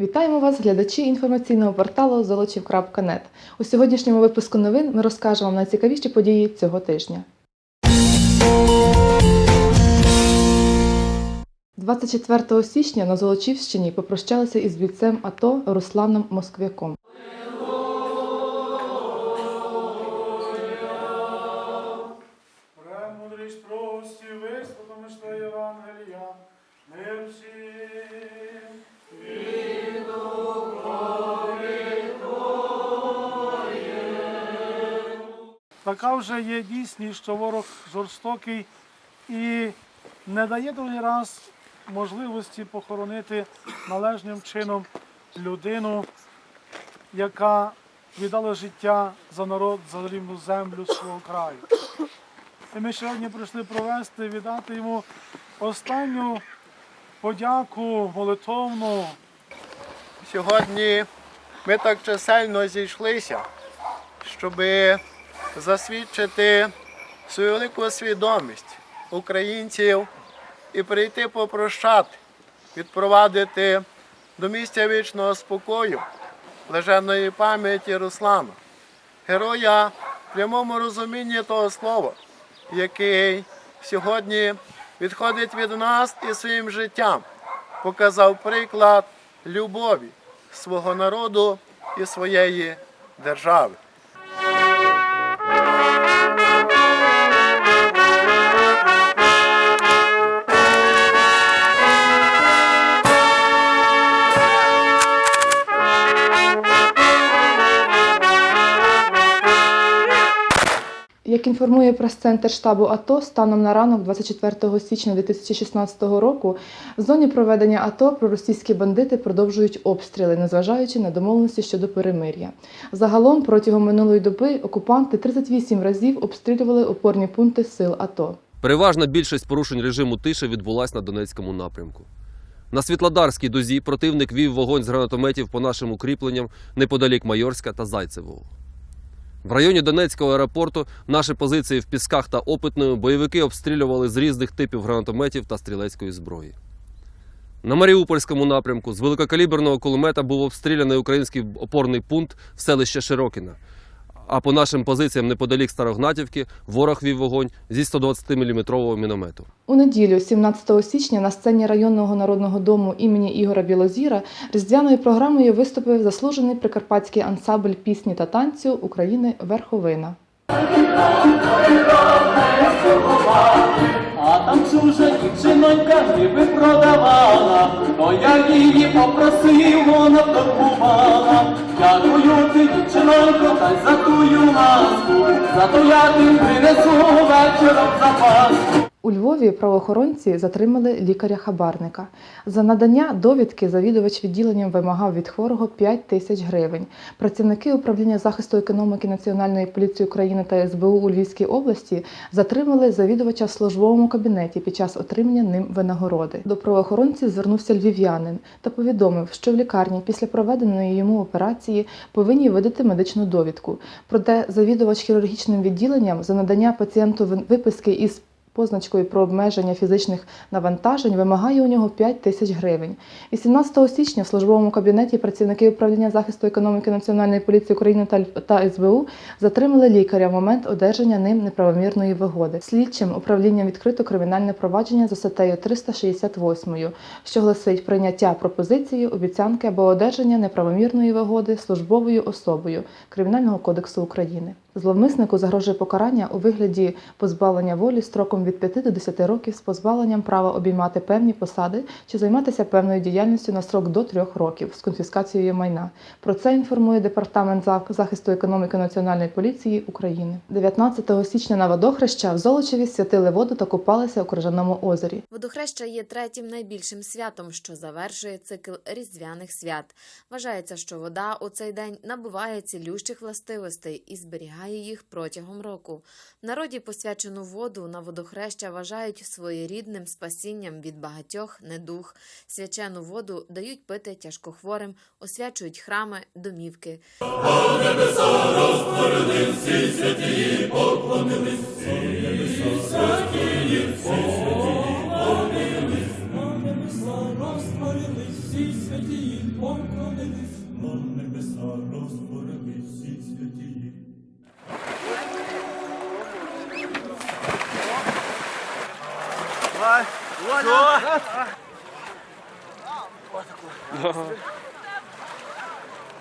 Вітаємо вас, глядачі інформаційного порталу золочів.нет. У сьогоднішньому випуску новин ми розкажемо вам найцікавіші події цього тижня. 24 січня на Золочівщині попрощалися із бійцем АТО Русланом Москвяком. Така вже є дійсність, що ворог жорстокий і не дає другий раз можливості похоронити належним чином людину, яка віддала життя за народ, за рівну землю свого краю. І ми сьогодні прийшли провести, віддати йому останню подяку молитовну. Сьогодні ми так чисельно зійшлися, щоб засвідчити свою велику свідомість українців і прийти попрощати, відпровадити до місця вічного спокою, блаженної пам'яті Руслана, героя в прямому розумінні того слова, який сьогодні відходить від нас і своїм життям показав приклад любові свого народу і своєї держави. Як інформує прес-центр штабу АТО, станом на ранок 24 січня 2016 року в зоні проведення АТО проросійські бандити продовжують обстріли, незважаючи на домовленості щодо перемир'я. Загалом протягом минулої доби окупанти 38 разів обстрілювали опорні пункти сил АТО. Переважна більшість порушень режиму тиші відбулась на Донецькому напрямку. На Світлодарській дозі противник вів вогонь з гранатометів по нашим укріпленням неподалік Майорська та Зайцевого. В районі Донецького аеропорту наші позиції в Пісках та Опитною бойовики обстрілювали з різних типів гранатометів та стрілецької зброї. На Маріупольському напрямку з великокаліберного кулемета був обстріляний український опорний пункт в селище Широкіна. А по нашим позиціям неподалік Старогнатівки ворог вів вогонь зі 120-мм міномету. У неділю, 17 січня, на сцені районного народного дому імені Ігора Білозіра різдвяною програмою виступив заслужений прикарпатський ансамбль пісні та танцю України Верховина. А там чужа дівчинонька гриби продавала, то я її попросив, вона торгувала. Дякую ти, дівчинонько, та й за тую ласку, зато я тим принесу вечором запаску. У Львові правоохоронці затримали лікаря-хабарника. За надання довідки завідувач відділенням вимагав від хворого 5 тисяч гривень. Працівники управління захисту економіки Національної поліції України та СБУ у Львівській області затримали завідувача в службовому кабінеті під час отримання ним винагороди. До правоохоронців звернувся львів'янин та повідомив, що в лікарні після проведеної йому операції повинні видати медичну довідку. Проте завідувач хірургічним відділенням за надання пацієнту виписки із позначкою про обмеження фізичних навантажень вимагає у нього 5 тисяч гривень. 18 січня в службовому кабінеті працівники управління захисту економіки Національної поліції України та, СБУ затримали лікаря в момент одержання ним неправомірної вигоди. Слідчим управлінням відкрито кримінальне провадження за статтею 368, що гласить прийняття пропозиції, обіцянки або одержання неправомірної вигоди службовою особою Кримінального кодексу України. Зловмиснику загрожує покарання у вигляді позбавлення волі строком від 5 до 10 років з позбавленням права обіймати певні посади чи займатися певною діяльністю на строк до 3 років з конфіскацією майна. Про це інформує Департамент захисту економіки Національної поліції України. 19 січня на водохреща в Золочеві святили воду та купалися у крижаному озері. Водохреща є третім найбільшим святом, що завершує цикл різдвяних свят. Вважається, що вода у цей день набуває цілющих властивостей і зберігає їх протягом року. В народі посвячену воду на водохреща вважають своєрідним спасінням від багатьох недуг. Свячену воду дають пити тяжкохворим, освячують храми, домівки. Розтворились всі святі,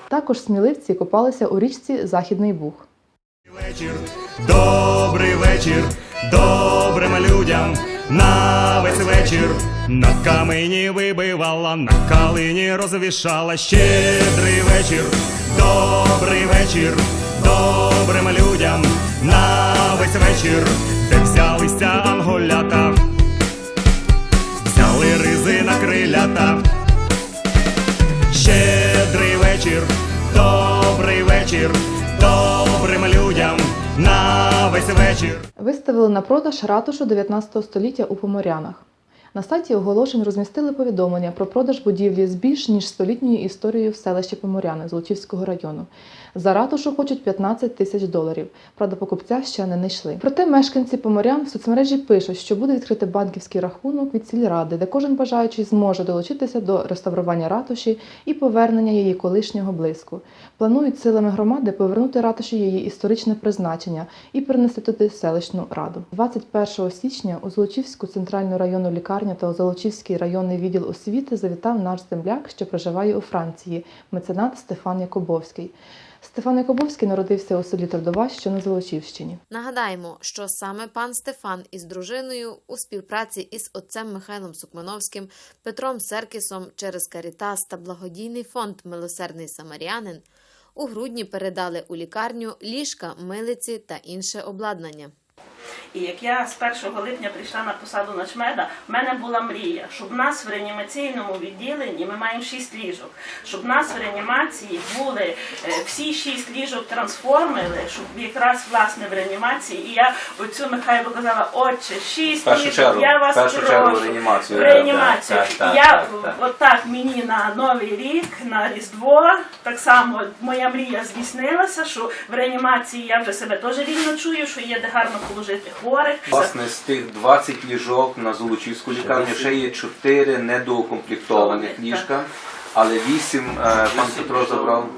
Також сміливці купалися у річці Західний Буг. вечір, добрий вечір, добрим людям. На весь вечір. На камені вибивала, на калині розвішала. Щедрий вечір, добрий вечір, добрим людям. На весь вечір, де взялися анголята, крилята. Щедрий вечір, добрий вечір, добрим людям на весь вечір. Виставили на продаж ратушу 19 століття у Поморянах. На сайті оголошень розмістили повідомлення про продаж будівлі з більш ніж столітньою історією в селищі Поморяни Золочівського району. За ратушу хочуть 15 тисяч доларів. Правда, покупця ще не знайшли. Проте мешканці Поморян в соцмережі пишуть, що буде відкрити банківський рахунок від сільради, де кожен бажаючий зможе долучитися до реставрування ратуші і повернення її колишнього блиску. Планують силами громади повернути ратуші її історичне призначення і перенести туди селищну раду. 21 січня у Золочівську центральну районну лікарню та у Золочівський районний відділ освіти завітав наш земляк, що проживає у Франції, меценат Стефан Якубовський. Стефан Якобовський народився у селі Трудова, що на Золочівщині. Нагадаємо, що саме пан Стефан із дружиною у співпраці із отцем Михайлом Сукмановським, Петром Серкісом через Карітас та благодійний фонд Милосердний Самарянин у грудні передали у лікарню ліжка, милиці та інше обладнання. І як я з 1 липня прийшла на посаду начмеда, в мене була мрія, щоб в нас в реанімаційному відділенні ми маємо 6 ліжок, щоб в нас в реанімації були е, всі 6 ліжок трансформери, щоб якраз власне в реанімації. І я оцю Михайлу казала, отче, 6 першу ліжок, чергу, я вас першу прошу. чергу реанімацію. Реанімацію. Так, так, я так, так мені на новий рік, на Різдво, так само моя мрія здійснилася, що в реанімації я вже себе теж рівно чую, що є де гарно положити хворих. Власне, з тих 20 ліжок на Золочівську лікарню ще є 4 недоукомплектованих ліжка, але 8 пан Петро забрав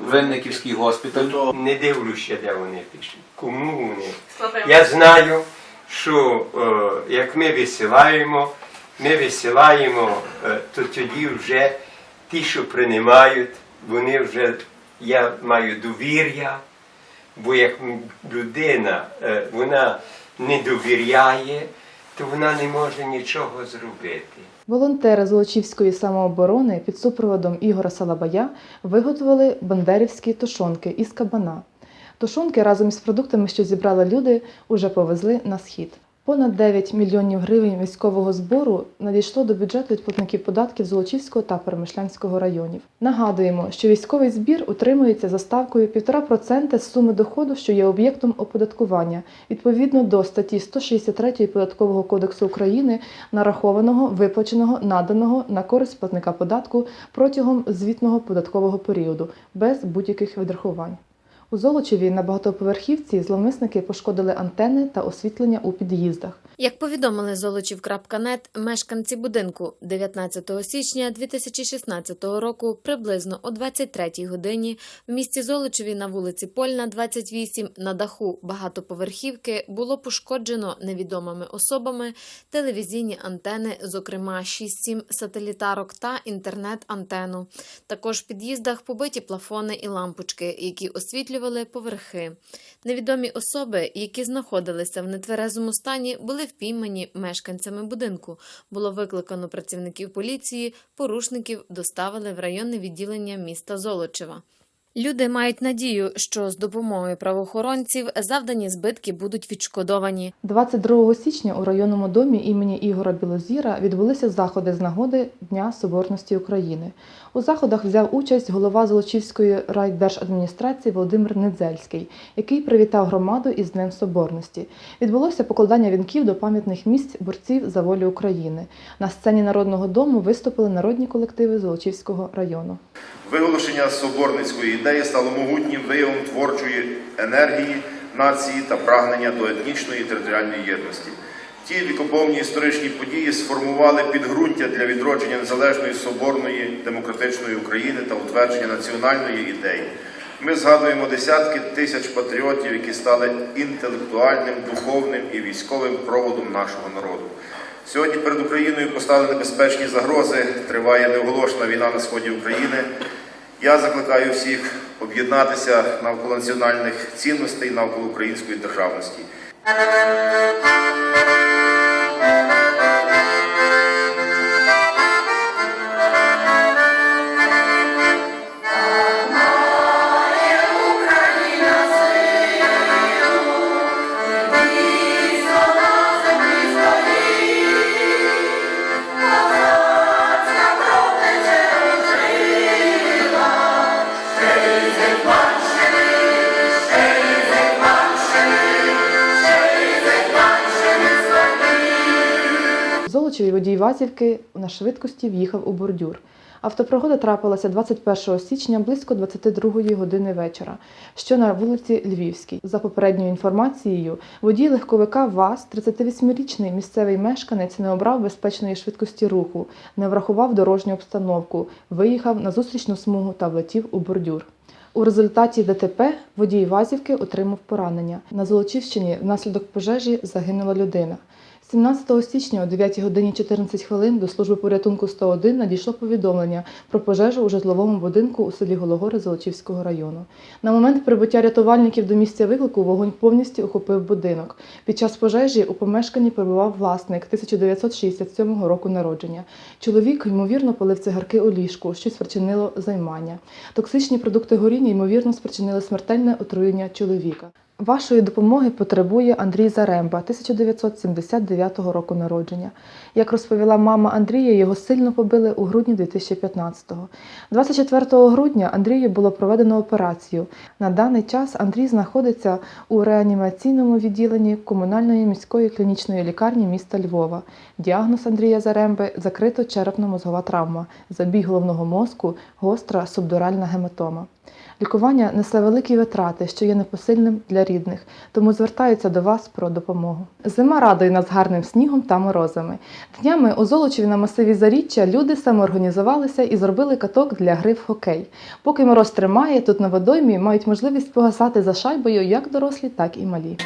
в Винниківський госпіталь. Не дивлюся, де вони пишуть. Кому вони. Я знаю, що е, як ми висилаємо, ми висилаємо, е, то тоді вже ті, що приймають, вони вже я маю довір'я, бо як людина е, вона не довіряє, то вона не може нічого зробити. Волонтери Золочівської самооборони під супроводом Ігора Салабая виготовили бандерівські тушонки із кабана. Тушонки разом із продуктами, що зібрали люди, уже повезли на схід. Понад 9 мільйонів гривень військового збору надійшло до бюджету від платників податків Золочівського та Перемишлянського районів. Нагадуємо, що військовий збір утримується за ставкою 1,5% з суми доходу, що є об'єктом оподаткування, відповідно до статті 163 Податкового кодексу України, нарахованого, виплаченого, наданого на користь платника податку протягом звітного податкового періоду без будь-яких відрахувань. У Золочеві на багатоповерхівці зловмисники пошкодили антени та освітлення у під'їздах. Як повідомили Золочів.нет, мешканці будинку 19 січня 2016 року приблизно о 23-й годині в місті Золочеві на вулиці Польна, 28, на даху багатоповерхівки було пошкоджено невідомими особами телевізійні антени, зокрема 6-7 сателітарок та інтернет-антену. Також в під'їздах побиті плафони і лампочки, які освітлювали поверхи. Невідомі особи, які знаходилися в нетверезому стані, були впіймані мешканцями будинку. Було викликано працівників поліції, порушників доставили в районне відділення міста Золочева. Люди мають надію, що з допомогою правоохоронців завдані збитки будуть відшкодовані. 22 січня у районному домі імені Ігора Білозіра відбулися заходи з нагоди Дня Соборності України. У заходах взяв участь голова Золочівської райдержадміністрації Володимир Недзельський, який привітав громаду із Днем Соборності. Відбулося покладання вінків до пам'ятних місць борців за волю України. На сцені Народного дому виступили народні колективи Золочівського району. Виголошення соборницької ідеї стало могутнім виявом творчої енергії нації та прагнення до етнічної і територіальної єдності. Ті вікоповні історичні події сформували підґрунтя для відродження незалежної соборної демократичної України та утвердження національної ідеї. Ми згадуємо десятки тисяч патріотів, які стали інтелектуальним, духовним і військовим проводом нашого народу. Сьогодні перед Україною постали небезпечні загрози, триває неоголошена війна на сході України. Я закликаю всіх об'єднатися навколо національних цінностей, навколо української державності. В водій Вазівки на швидкості в'їхав у бордюр. Автопригода трапилася 21 січня близько 22 години вечора, що на вулиці Львівській. За попередньою інформацією, водій легковика ВАЗ, 38-річний місцевий мешканець, не обрав безпечної швидкості руху, не врахував дорожню обстановку, виїхав на зустрічну смугу та влетів у бордюр. У результаті ДТП водій Вазівки отримав поранення. На Золочівщині внаслідок пожежі загинула людина. 17 січня о 9 годині 14 хвилин до служби порятунку 101 надійшло повідомлення про пожежу у житловому будинку у селі Гологори Золочівського району. На момент прибуття рятувальників до місця виклику вогонь повністю охопив будинок. Під час пожежі у помешканні перебував власник 1967 року народження. Чоловік ймовірно палив цигарки у ліжку, що спричинило займання. Токсичні продукти горіння ймовірно спричинили смертельне отруєння чоловіка. Вашої допомоги потребує Андрій Заремба, 1979 року народження. Як розповіла мама Андрія, його сильно побили у грудні 2015-го. 24 грудня Андрію було проведено операцію. На даний час Андрій знаходиться у реанімаційному відділенні комунальної міської клінічної лікарні міста Львова. Діагноз Андрія Заремби закрито черепно-мозгова травма, забій головного мозку, гостра субдуральна гематома. Лікування несе великі витрати, що є непосильним для рідних, тому звертаються до вас про допомогу. Зима радує нас гарним снігом та морозами. Днями у Золочеві на масиві Заріччя люди самоорганізувалися і зробили каток для гри в хокей. Поки мороз тримає, тут на водоймі мають можливість погасати за шайбою як дорослі, так і малі.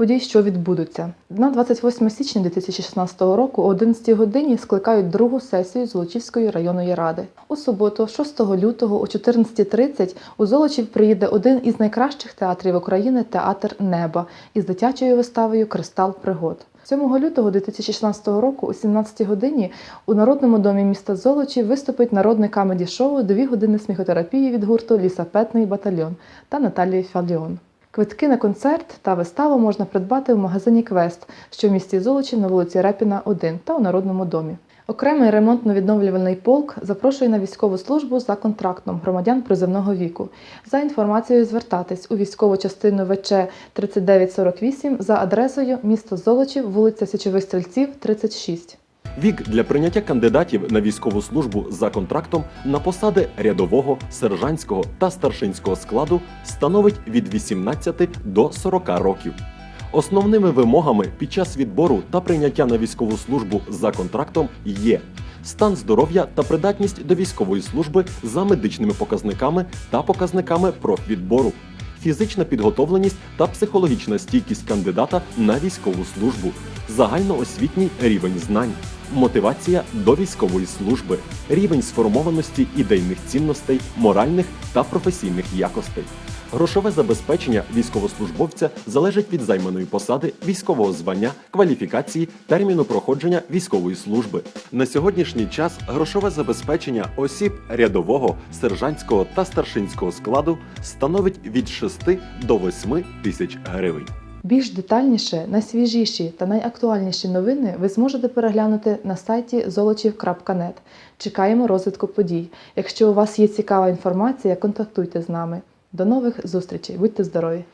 Подій, що відбудуться. На 28 січня 2016 року о 11 годині скликають другу сесію Золочівської районної ради. У суботу, 6 лютого о 14.30 у Золочів приїде один із найкращих театрів України театр Неба із дитячою виставою Кристал пригод. 7 лютого 2016 року о 17 годині у Народному домі міста Золочів виступить народне камеді-шоу «Дві години сміхотерапії від гурту Лісапетний батальйон та Наталії Фаліон. Квитки на концерт та виставу можна придбати в магазині Квест, що в місті Золочів на вулиці Репіна, 1 та у Народному домі. Окремий ремонтно-відновлювальний полк запрошує на військову службу за контрактом громадян призовного віку. За інформацією звертатись у військову частину ВЧ 3948 за адресою місто Золочів, вулиця Січових Стрільців, 36. Вік для прийняття кандидатів на військову службу за контрактом на посади рядового, сержантського та старшинського складу становить від 18 до 40 років. Основними вимогами під час відбору та прийняття на військову службу за контрактом є стан здоров'я та придатність до військової служби за медичними показниками та показниками профвідбору, фізична підготовленість та психологічна стійкість кандидата на військову службу, загальноосвітній рівень знань, мотивація до військової служби, рівень сформованості ідейних цінностей, моральних та професійних якостей. Грошове забезпечення військовослужбовця залежить від займаної посади, військового звання, кваліфікації, терміну проходження військової служби. На сьогоднішній час грошове забезпечення осіб рядового, сержантського та старшинського складу становить від 6 до 8 тисяч гривень. Більш детальніше, найсвіжіші та найактуальніші новини ви зможете переглянути на сайті золочів.нет. Чекаємо розвитку подій. Якщо у вас є цікава інформація, контактуйте з нами. До нових зустрічей, будьте здорові!